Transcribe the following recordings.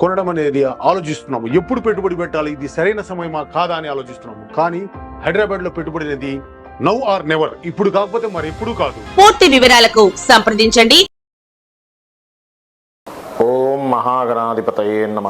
కొనడం అనేది ఆలోచిస్తున్నాము. ఎప్పుడు పెట్టుబడి పెట్టాలి? ఇది సరైన సమయమా? కాదా అని ఆలోచిస్తున్నాము. కానీ హైదరాబాద్లో పెట్టుబడి అనేది నవ్ ఆర్ నెవర్. ఇప్పుడు కాకపోతే మరి ఎప్పుడు కాదు. పూర్తి వివరాలకు సంప్రదించండి. ఓం మహాగణాధిపతయే నమ.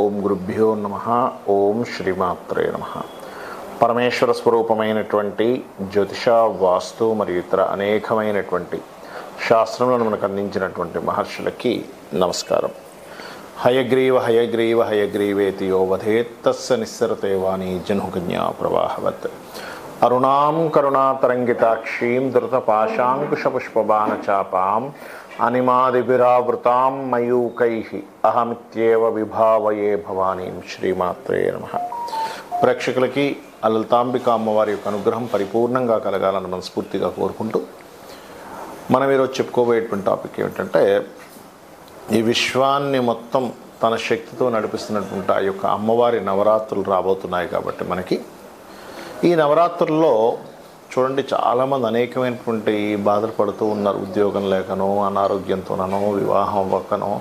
ఓం గురుభ్యో నమ. ఓం శ్రీమాత్రే నమ. పరమేశ్వర స్వరూపమైనటువంటి జ్యోతిష వాస్తు మరియు ఇతర అనేకమైనటువంటి శాస్త్రములను మనకు అందించినటువంటి మహర్షులకి నమస్కారం. హయగ్రీవ హయగ్రీవ హయగ్రీవేతి యో వధేత్తస్స నిస్సరతే వాణి జనుకన్యా ప్రవాహవత్. అరుణాం కరుణాతరంగితాక్షీం ధృతపాశాంకుశపుష్పబాణచాపాం అనిమాదిభిరావృతాం మయూకై అహమిత్యేవ విభావయే భవానీం శ్రీమాత్రే నమ. ప్రేక్షకులకి ఆ లలితాంబిక అమ్మవారి యొక్క అనుగ్రహం పరిపూర్ణంగా కలగాలని మనస్ఫూర్తిగా కోరుకుంటూ మనం ఈరోజు చెప్పుకోబోయేటువంటి టాపిక్ ఏమిటంటే ఈ విశ్వాన్ని మొత్తం తన శక్తితో నడిపిస్తున్నటువంటి ఆ యొక్క అమ్మవారి నవరాత్రులు రాబోతున్నాయి కాబట్టి మనకి. ఈ నవరాత్రుల్లో చూడండి చాలామంది అనేకమైనటువంటి బాధలు పడుతూ ఉన్నారు. ఉద్యోగం లేకనో అనారోగ్యంతోనో వివాహం అవ్వకనో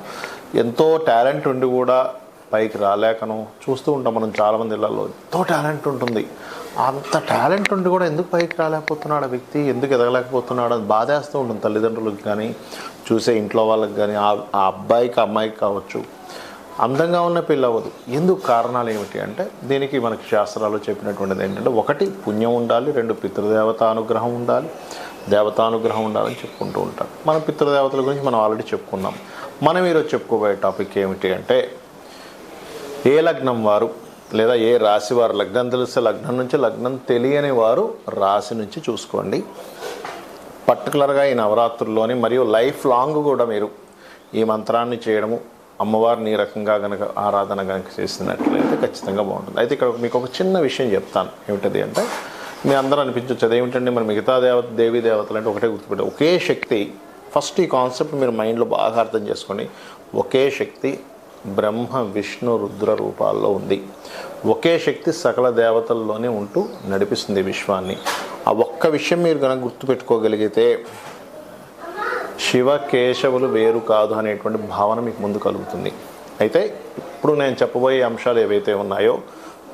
ఎంతో టాలెంట్ ఉండి కూడా పైకి రాలేకనో చూస్తూ ఉంటాం మనం చాలామంది ఇళ్ళలో. ఎంతో టాలెంట్ ఉంటుంది. అంత టాలెంట్ ఉండి కూడా ఎందుకు పైకి రాలేకపోతున్నాడు ఆ వ్యక్తి? ఎందుకు ఎదగలేకపోతున్నాడు? అని బాధేస్తూ ఉంటుంది తల్లిదండ్రులకు కానీ చూసే ఇంట్లో వాళ్ళకి కానీ ఆ అబ్బాయికి అమ్మాయికి కావచ్చు అందంగా ఉన్న పెళ్ళి అవ్వదు. ఎందుకు కారణాలు ఏమిటి అంటే దీనికి మనకి శాస్త్రాలు చెప్పినటువంటిది ఏంటంటే ఒకటి పుణ్యం ఉండాలి రెండు పితృదేవత అనుగ్రహం ఉండాలి దేవతానుగ్రహం ఉండాలని చెప్పుకుంటూ ఉంటారు మన పితృదేవతల గురించి మనం ఆల్రెడీ చెప్పుకున్నాం. మనం ఈరోజు చెప్పుకోబోయే టాపిక్ ఏమిటి అంటే ఏ లగ్నం వారు లేదా ఏ రాశి వారు లగ్నం తెలిస్తే లగ్నం నుంచి లగ్నం తెలియని వారు రాశి నుంచి చూసుకోండి. పర్టికులర్గా ఈ నవరాత్రుల్లోని మరియు లైఫ్ లాంగ్ కూడా మీరు ఈ మంత్రాన్ని చేయడము అమ్మవారిని ఈ రకంగా గనక ఆరాధన గనక చేసినట్లయితే ఖచ్చితంగా బాగుంటుంది. అయితే ఇక్కడ మీకు ఒక చిన్న విషయం చెప్తాను. ఏమిటది అంటే మీ అందరూ అనిపించవచ్చు అదేమిటంటే మరి మిగతా దేవత దేవీ దేవతలు అంటే ఒకటే గుర్తుపెట్టే ఒకే శక్తి ఫస్ట్ ఈ కాన్సెప్ట్ మీరు మైండ్లో బాగా అర్థం చేసుకొని ఒకే శక్తి బ్రహ్మ విష్ణు రుద్ర రూపాల్లో ఉంది. ఒకే శక్తి సకల దేవతల్లోనే ఉంటూ నడిపిస్తుంది విశ్వాన్ని. ఆ ఒక్క విషయం మీరు కనుక గుర్తుపెట్టుకోగలిగితే శివ కేశవులు వేరు కాదు అనేటువంటి భావన మీకు ముందు కలుగుతుంది. అయితే ఇప్పుడు నేను చెప్పబోయే అంశాలు ఏవైతే ఉన్నాయో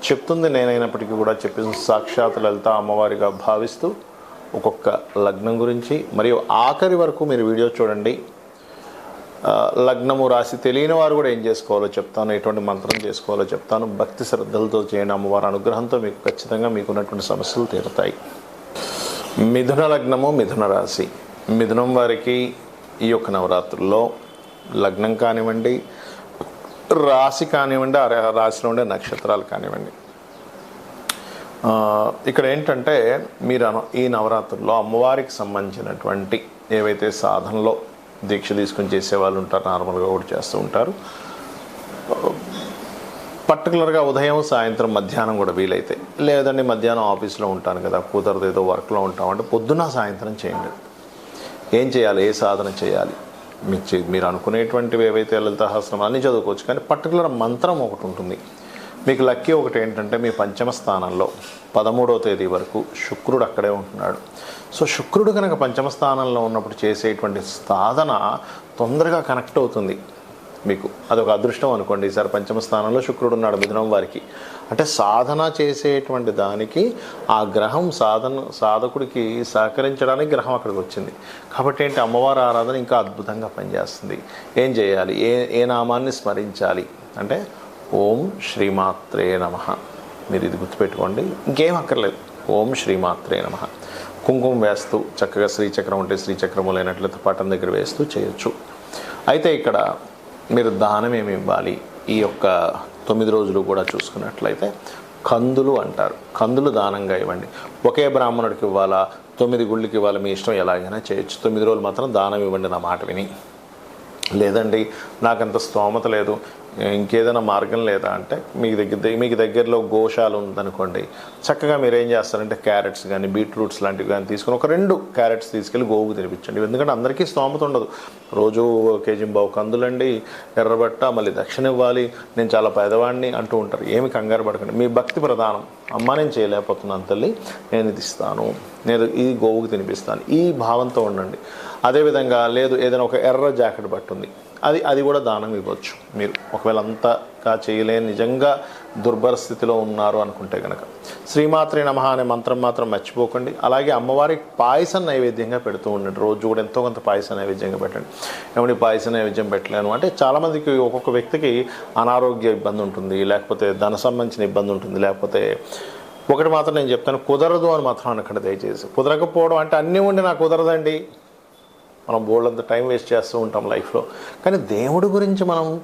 చెప్తుంది నేనైనప్పటికీ కూడా చెప్పిన సాక్షాత్ లలిత అమ్మవారిగా భావిస్తూ ఒక్కొక్క లగ్నం గురించి మరియు ఆఖరి వరకు మీరు వీడియో చూడండి. లగ్నము రాసి తెలియని వారు కూడా ఏం చేసుకోవాలో చెప్తాను ఎటువంటి మంత్రం చేసుకోవాలో చెప్తాను. భక్తి శ్రద్ధలతో చేయని అమ్మవారి అనుగ్రహంతో మీకు ఖచ్చితంగా మీకు ఉన్నటువంటి సమస్యలు తీరుతాయి. మిథున లగ్నము మిథున రాశి. మిథునం వారికి ఈ యొక్క నవరాత్రుల్లో లగ్నం కానివ్వండి రాశి కానివ్వండి ఆ రాశిలో ఉండే నక్షత్రాలు కానివ్వండి. ఇక్కడ ఏంటంటే మీరు ఈ నవరాత్రుల్లో అమ్మవారికి సంబంధించినటువంటి ఏవైతే సాధనలో దీక్ష తీసుకొని చేసే వాళ్ళు ఉంటారు నార్మల్గా కూడా చేస్తూ ఉంటారు. పర్టికులర్గా ఉదయం సాయంత్రం మధ్యాహ్నం కూడా వీలైతే. లేదండి మధ్యాహ్నం ఆఫీస్లో ఉంటాను కదా కుదరదు ఏదో వర్క్లో ఉంటాం అంటే పొద్దున్న సాయంత్రం చేయండి. ఏం చేయాలి ఏ సాధన చేయాలి? మీకు మీరు అనుకునేటువంటివి ఏవైతే లలితాహాస్త్రం అన్నీ చదువుకోవచ్చు కానీ పర్టికులర్ మంత్రం ఒకటి ఉంటుంది. మీకు లక్కీ ఒకటి ఏంటంటే మీ పంచమ స్థానంలో పదమూడవ తేదీ వరకు శుక్రుడు అక్కడే ఉంటున్నాడు. సో శుక్రుడు కనుక పంచమ స్థానంలో ఉన్నప్పుడు చేసేటువంటి సాధన తొందరగా కనెక్ట్ అవుతుంది. మీకు అదొక అదృష్టం అనుకోండి. ఈసారి పంచమ స్థానంలో శుక్రుడు ఉన్నాడు మిథునం వారికి. అంటే సాధన చేసేటువంటి దానికి ఆ గ్రహం సాధన సాధకుడికి సహకరించడానికి గ్రహం అక్కడికి వచ్చింది. కాబట్టి ఏంటి? అమ్మవారి ఆరాధన ఇంకా అద్భుతంగా పనిచేస్తుంది. ఏం చేయాలి? ఏ ఏ నామాన్ని స్మరించాలి? అంటే ఓం శ్రీమాత్రే నమ. మీరు ఇది గుర్తుపెట్టుకోండి. ఇంకేం అక్కర్లేదు. ఓం శ్రీమాత్రే నమ. కుంకుమ వేస్తూ చక్కగా శ్రీచక్రం ఉంటే శ్రీచక్రము లేనట్లయితే పట్టం దగ్గర వేస్తూ చేయొచ్చు. అయితే ఇక్కడ మీరు దానం ఏమి ఇవ్వాలి? ఈ యొక్క తొమ్మిది రోజులు కూడా చూసుకున్నట్లయితే కందులు అంటారు. కందులు దానంగా ఇవ్వండి. ఒకే బ్రాహ్మణుడికి ఇవ్వాలా? తొమ్మిది గుళ్ళకి ఇవ్వాలి. మీ ఇష్టం ఎలాగైనా చేయొచ్చు. తొమ్మిది రోజులు మాత్రం దానం ఇవ్వండి నా మాట విని. లేదండి నాకంత స్తోమత లేదు. ఇంకేదైనా మార్గం లేదా అంటే మీకు దగ్గర మీకు దగ్గరలో గోశాల ఉందనుకోండి చక్కగా మీరు ఏం చేస్తారంటే క్యారెట్స్ కానీ బీట్రూట్స్ లాంటివి కానీ తీసుకొని ఒక రెండు క్యారెట్స్ తీసుకెళ్ళి గోవుకు తినిపించండి. ఎందుకంటే అందరికీ స్తోమత ఉండదు. రోజు కేజీ బావు కందులండి ఎర్రబట్ట మళ్ళీ దక్షిణ ఇవ్వాలి నేను చాలా పేదవాడిని అంటూ ఉంటారు. ఏమి కంగారు పడకండి. మీ భక్తి ప్రధానం. అమ్మ నేను చేయలేకపోతున్నాను తల్లి నేను ఇది ఇస్తాను. నేను ఈ గోవుకు తినిపిస్తాను. ఈ భావంతో ఉండండి. అదేవిధంగా లేదు ఏదైనా ఒక ఎర్ర జాకెట్ పట్టుంది. అది అది కూడా దానం ఇవ్వచ్చు. మీరు ఒకవేళ అంతగా చేయలేని నిజంగా దుర్భర స్థితిలో ఉన్నారు అనుకుంటే కనుక శ్రీమాత్రి నమః అనే మంత్రం మాత్రం మర్చిపోకండి. అలాగే అమ్మవారికి పాయసం నైవేద్యంగా పెడుతూ ఉండండి. రోజు కూడా ఎంతో కొంత పాయసం నైవేద్యంగా పెట్టండి. ఏమని పాయసం నైవేద్యం పెట్టలేను అంటే చాలామందికి ఒక్కొక్క వ్యక్తికి అనారోగ్య ఇబ్బంది ఉంటుంది లేకపోతే ధన సంబంధించిన ఇబ్బంది ఉంటుంది లేకపోతే ఒకటి మాత్రం నేను చెప్తాను కుదరదు అని మాత్రం అనకండి దయచేసి. కుదరకపోవడం అంటే అన్నీ ఉండి నాకు కుదరదండి. మనం బోల్డంత టైం వేస్ట్ చేస్తూ ఉంటాం లైఫ్లో కానీ దేవుడి గురించి మనం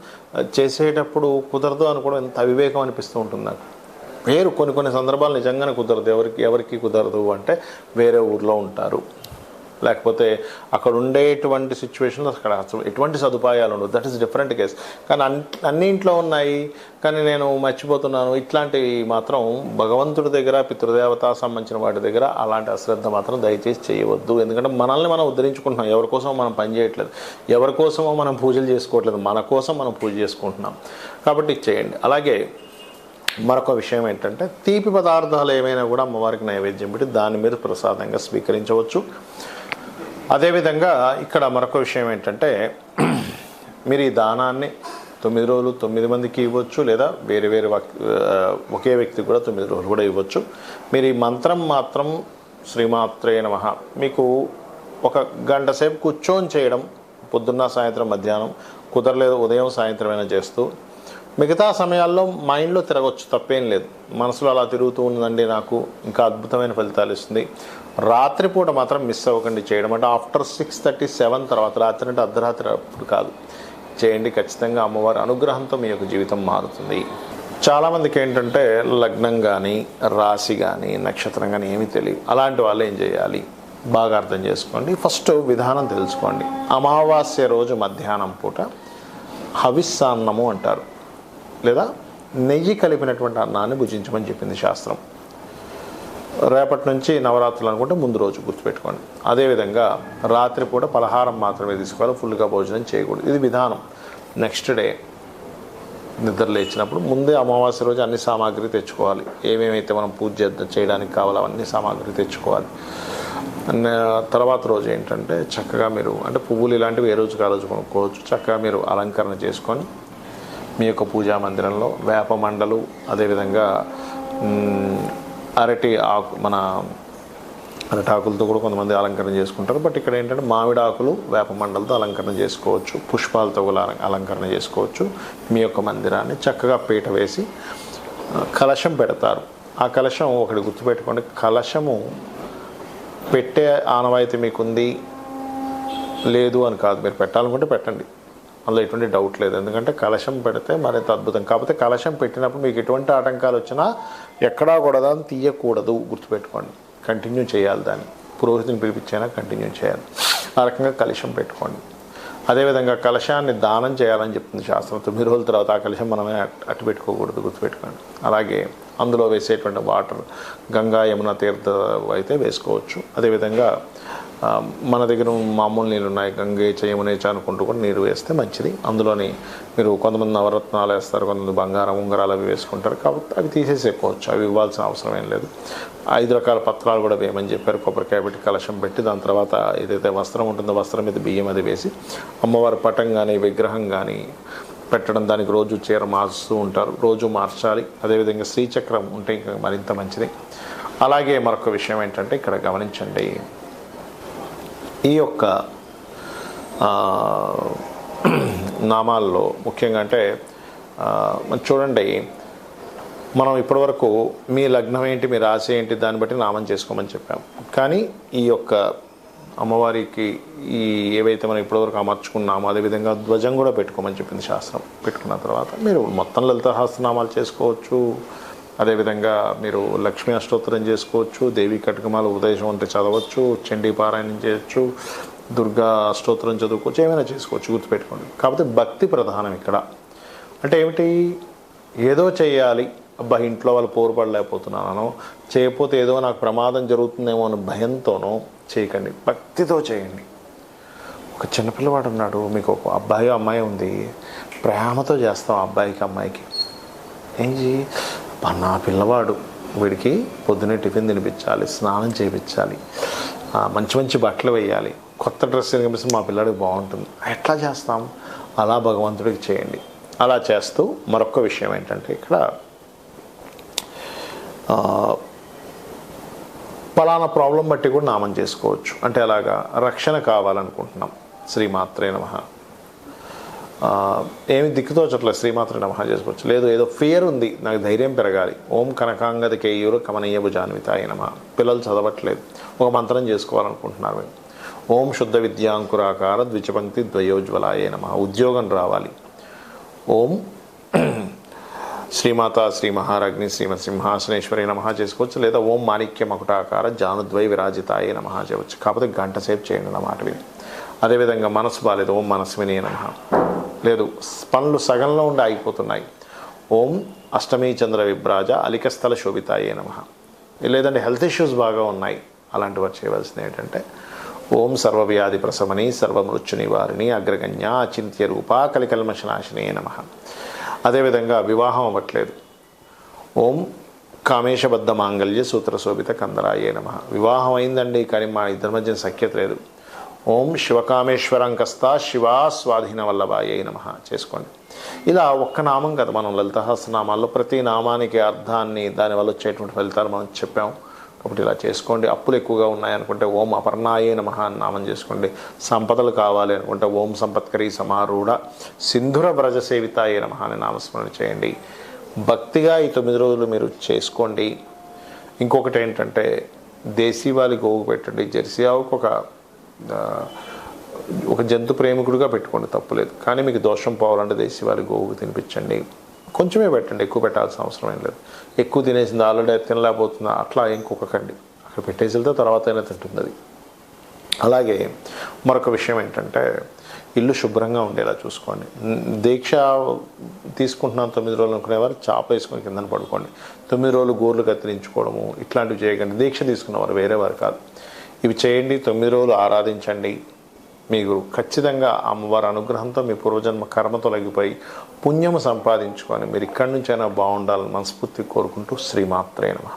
చేసేటప్పుడు కుదరదు అనుకోవడం ఎంత అవివేకం అనిపిస్తూ ఉంటుంది నాకు. పేరు కొన్ని కొన్ని సందర్భాలు నిజంగానే కుదరదు. ఎవరికి ఎవరికి కుదరదు అంటే వేరే ఊర్లో ఉంటారు. లేకపోతే అక్కడ ఉండేటువంటి సిచ్యువేషన్లో అక్కడ ఎటువంటి సదుపాయాలు ఉండవు. దట్ ఈస్ డిఫరెంట్ కేస్ కానీ అన్ అన్నింట్లో ఉన్నాయి. కానీ నేను మర్చిపోతున్నాను. ఇట్లాంటివి మాత్రం భగవంతుడి దగ్గర పితృదేవత సంబంధించిన వాటి దగ్గర అలాంటి అశ్రద్ధ మాత్రం దయచేసి చేయవద్దు. ఎందుకంటే మనల్ని మనం ఉద్ధరించుకుంటున్నాం. ఎవరి కోసం మనం పని చేయట్లేదు. ఎవరి కోసమో మనం పూజలు చేసుకోవట్లేదు. మన కోసం మనం పూజ చేసుకుంటున్నాం. కాబట్టి చేయండి. అలాగే మరొక విషయం ఏంటంటే తీపి పదార్థాలు ఏమైనా కూడా అమ్మవారికి నైవేద్యం పెట్టి దాని మీద ప్రసాదంగా స్వీకరించవచ్చు. అదేవిధంగా ఇక్కడ మరొక విషయం ఏంటంటే మీరు ఈ దానాన్ని తొమ్మిది రోజులు తొమ్మిది మందికి ఇవ్వచ్చు లేదా వేరే వేరే ఒకే వ్యక్తికి కూడా తొమ్మిది రోజులు కూడా ఇవ్వచ్చు. మీరు ఈ మంత్రం మాత్రం శ్రీమాత్రే నమ. మీకు ఒక గంట సేపు కూర్చొని చేయడం పొద్దున్న సాయంత్రం మధ్యాహ్నం కుదరలేదు ఉదయం సాయంత్రం అయినా చేస్తూ మిగతా సమయాల్లో మైండ్లో తిరగవచ్చు తప్పేం లేదు. మనసులో అలా తిరుగుతూ ఉందండి నాకు ఇంకా అద్భుతమైన ఫలితాలు ఇస్తుంది. రాత్రిపూట మాత్రం మిస్ అవ్వకండి చేయడం అంటే ఆఫ్టర్ సిక్స్ థర్టీ సెవెన్ తర్వాత రాత్రి అంటే అర్ధరాత్రి అప్పుడు కాదు. చేయండి ఖచ్చితంగా అమ్మవారి అనుగ్రహంతో మీ యొక్క జీవితం మారుతుంది. చాలామందికి ఏంటంటే లగ్నం కానీ రాశి కానీ నక్షత్రం కానీ ఏమీ తెలియదు. అలాంటి వాళ్ళు ఏం చేయాలి? బాగా అర్థం చేసుకోండి. ఫస్ట్ విధానం తెలుసుకోండి. అమావాస్య రోజు మధ్యాహ్నం పూట హవిస్సాన్నము అంటారు. లేదా నెయ్యి కలిపినటువంటి అన్నాన్ని భుజించమని చెప్పింది శాస్త్రం. రేపటి నుంచి నవరాత్రులు అనుకుంటే ముందు రోజు గుర్తుపెట్టుకోండి. అదేవిధంగా రాత్రిపూట పలహారం మాత్రమే తీసుకోవాలి ఫుల్గా భోజనం చేయకూడదు. ఇది విధానం. నెక్స్ట్ డే నిద్ర లేచినప్పుడు ముందే అమావాస్య రోజు అన్ని సామాగ్రి తెచ్చుకోవాలి. ఏమేమైతే మనం పూజ చేయడానికి కావాలో అవన్నీ సామాగ్రి తెచ్చుకోవాలి. తర్వాత రోజు ఏంటంటే చక్కగా మీరు అంటే పువ్వులు ఇలాంటివి ఏ రోజుకి ఆ రోజు కొనుక్కోవచ్చు. చక్కగా మీరు అలంకరణ చేసుకొని మీ యొక్క పూజా మందిరంలో వేప మండలు అదేవిధంగా అరటి ఆకు మన అరటి ఆకులతో కూడా కొంతమంది అలంకరణ చేసుకుంటారు. బట్ ఇక్కడ ఏంటంటే మామిడి ఆకులు వేప మండలతో అలంకరణ చేసుకోవచ్చు. పుష్పాలతో కూడా అలంకరణ చేసుకోవచ్చు. మీ యొక్క మందిరాన్ని చక్కగా పీట వేసి కలశం పెడతారు. ఆ కలశం ఒకటి గుర్తుపెట్టుకోండి. కలశము పెట్టే ఆనవాయితీ మీకుంది? లేదు అని కాదు. మీరు పెట్టాలనుకుంటే పెట్టండి. అందులో ఎటువంటి డౌట్ లేదు. ఎందుకంటే కలశం పెడితే మరింత అద్భుతం. కాకపోతే కలశం పెట్టినప్పుడు మీకు ఎటువంటి ఆటంకాలు వచ్చినా ఎక్కడా కూడా దాన్ని తీయకూడదు. గుర్తుపెట్టుకోండి. కంటిన్యూ చేయాలి దాన్ని. పురోహితుని పిలిపించైనా కంటిన్యూ చేయాలి. ఆ రకంగా కలశం పెట్టుకోండి. అదేవిధంగా కలశాన్ని దానం చేయాలని చెప్తుంది శాస్త్రం. తొమ్మిది రోజుల తర్వాత ఆ కలశం మనమే అట్టు పెట్టుకోకూడదు. గుర్తుపెట్టుకోండి. అలాగే అందులో వేసేటువంటి వాటర్ గంగా యమున తీర్థ అయితే వేసుకోవచ్చు. అదేవిధంగా మన దగ్గర మామూలు నీళ్ళు ఉన్నాయి. గంగే చేయమునేచ అనుకుంటూ కూడా నీరు వేస్తే మంచిది. అందులోని మీరు కొంతమంది నవరత్నాలు వేస్తారు కొంతమంది బంగారం ఉంగరాలు అవి వేసుకుంటారు కాబట్టి అవి తీసేసేసుకోవచ్చు అవి ఇవ్వాల్సిన అవసరం ఏం లేదు. ఐదు రకాల పత్రాలు కూడా వేయమని చెప్పారు. కొబ్బరికాయ పెట్టి కలశం పెట్టి దాని తర్వాత ఏదైతే వస్త్రం ఉంటుందో వస్త్రం మీద బియ్యం అది వేసి అమ్మవారి పటం కానీ విగ్రహం కానీ పెట్టడం దానికి రోజు చీర మార్చుతూ ఉంటారు. రోజు మార్చాలి. అదేవిధంగా శ్రీచక్రం ఉంటే ఇంకా మరింత మంచిది. అలాగే మరొక విషయం ఏంటంటే ఇక్కడ గమనించండి. ఈ యొక్క నామాల్లో ముఖ్యంగా అంటే చూడండి మనం ఇప్పటివరకు మీ లగ్నం ఏంటి మీ రాశి ఏంటి దాన్ని బట్టి నామం చేసుకోమని చెప్పాం. కానీ ఈ యొక్క అమ్మవారికి ఈ ఏవైతే మనం ఇప్పటివరకు అమర్చుకున్నామో అదేవిధంగా ధ్వజం కూడా పెట్టుకోమని చెప్పింది శాస్త్రం. పెట్టుకున్న తర్వాత మీరు మొత్తం లలిత సహస్రనామాలు చేసుకోవచ్చు. అదేవిధంగా మీరు లక్ష్మీ అష్టోత్తరం చేసుకోవచ్చు దేవి కటకమాల ఉదయం అంటే చదవచ్చు చండీ పారాయణం చేయొచ్చు దుర్గా అష్టోత్తరం చదువుకోవచ్చు ఏమైనా చేసుకోవచ్చు గుర్తుపెట్టుకోండి. కాకపోతే భక్తి ప్రధానం ఇక్కడ. అంటే ఏమిటి? ఏదో చేయాలి. అబ్బా ఇంట్లో వాళ్ళు పోరుపడలేకపోతున్నానో చేయకపోతే ఏదో నాకు ప్రమాదం జరుగుతుందేమో అని భయంతోనో చేయకండి. భక్తితో చేయండి. ఒక చిన్నపిల్లవాడు ఉన్నాడు మీకు ఒక అబ్బాయి అమ్మాయి ఉంది. ప్రేమతో చేస్తాం ఆ అబ్బాయికి అమ్మాయికి. ఏం నా పిల్లవాడు వీడికి పొద్దునే టిఫిన్ తినిపించాలి స్నానం చేయించాలి మంచి మంచి బట్టలు వేయాలి కొత్త డ్రెస్ కనిపిస్తే మా పిల్లాడికి బాగుంటుంది. ఎట్లా చేస్తాం? అలా భగవంతుడికి చేయండి. అలా చేస్తూ మరొక విషయం ఏంటంటే ఇక్కడ పలానా ప్రాబ్లం బట్టి కూడా నామం చేసుకోవచ్చు. అంటే అలాగా రక్షణ కావాలనుకుంటున్నాం. శ్రీమాత్రే నమ. ఏమి దిక్కుతోచట్లేదు శ్రీమాత్రి నమహ చేసుకోవచ్చు. లేదు ఏదో ఫియర్ ఉంది నాకు ధైర్యం పెరగాలి. ఓం కనకాంగది కేయూరు కమనీయపు భుజాన్వితాయ నమ. పిల్లలు చదవట్లేదు. ఒక మంత్రం చేసుకోవాలనుకుంటున్నారు మేము ఓం శుద్ధ విద్యాంకురాకార ద్విచపంక్తి ద్వయోజ్వలాయ నమ. ఉద్యోగం రావాలి. ఓం శ్రీమాత శ్రీ మహారాజ్ని శ్రీమత్ సింహాసనేశ్వరి నమ చేసుకోవచ్చు. లేదా ఓం మాణిక్య మకుటాకార జానుద్వై విరాజితాయ నమ చేయవచ్చు. కాకపోతే గంట సేపు చేయండి అన్నమాట విని అదేవిధంగా మనసు బాలేదు ఓం మనస్విని నమ. లేదు పనులు సగంలో ఉండి ఆగిపోతున్నాయి. ఓం అష్టమీ చంద్ర విభ్రాజ అలికస్థల శోభితాయే నమ. లేదంటే హెల్త్ ఇష్యూస్ బాగా ఉన్నాయి. అలాంటి వారు చేయవలసింది ఏంటంటే ఓం సర్వవ్యాధి ప్రసమని సర్వమృత్యు నివారిణి అగ్రగణ్య అచింత్య రూప కలికల్మశనాశినే నమ. అదేవిధంగా వివాహం అవ్వట్లేదు. ఓం కామేశబద్ధ మాంగళ్య సూత్ర శోభిత కందరాయే నమ. వివాహం అయిందండి కానీ మా ఇద్దరి మధ్య సఖ్యత లేదు. ఓం శివకామేశ్వరం కస్తా శివా స్వాధీన వల్లభాయే నమ. చేసుకోండి. ఇలా ఒక్క నామం కదా మనం లలితహాసనామాల్లో ప్రతి నామానికి అర్థాన్ని దానివల్ల వచ్చేటువంటి ఫలితాలు మనం చెప్పాం. కాబట్టి ఇలా చేసుకోండి. అప్పులు ఎక్కువగా ఉన్నాయనుకుంటే ఓం అపర్ణాయే నమ అని నామం చేసుకోండి. సంపదలు కావాలి అనుకుంటే ఓం సంపత్కరి సమారూఢ సింధుర వ్రజ సేవితాయే నమ అని నామస్మరణ చేయండి. భక్తిగా ఈ తొమ్మిది రోజులు మీరు చేసుకోండి. ఇంకొకటి ఏంటంటే దేశీవాళి గోవు పెట్టండి. జెర్సీ ఆవుకు ఒక ఒక జంతు ప్రేమికుడిగా పెట్టుకోండి తప్పులేదు. కానీ మీకు దోషం పోవాలంటే దేశీవాలి గోవుకు తినిపించండి. కొంచెమే పెట్టండి ఎక్కువ పెట్టాల్సిన అవసరం ఏం లేదు. ఎక్కువ తినేసింది ఆల్రెడీ తినలేకపోతుందా అట్లా ఇంకొకకండి. అక్కడ పెట్టేసి వెళ్తే తర్వాత అయినా తింటుంది అది అలాగే మరొక విషయం ఏంటంటే ఇల్లు శుభ్రంగా ఉండేలా చూసుకోండి. దీక్ష తీసుకుంటున్నాను తొమ్మిది రోజులు అనుకునేవారు చాప వేసుకొని కిందన పడుకోండి. తొమ్మిది రోజులు గోర్లు కత్తిరించుకోవడము ఇట్లాంటివి చేయకండి. దీక్ష తీసుకున్నవారు వేరే వారు కాదు. ఇవి చేయండి తొమ్మిది రోజులు ఆరాధించండి. మీకు ఖచ్చితంగా అమ్మవారి అనుగ్రహంతో మీ పూర్వజన్మ కర్మ తొలగిపోయి పుణ్యము సంపాదించుకొని మీరు ఇక్కడి నుంచైనా బాగుండాలని మనస్ఫూర్తి కోరుకుంటూ శ్రీమాత్రే నమ.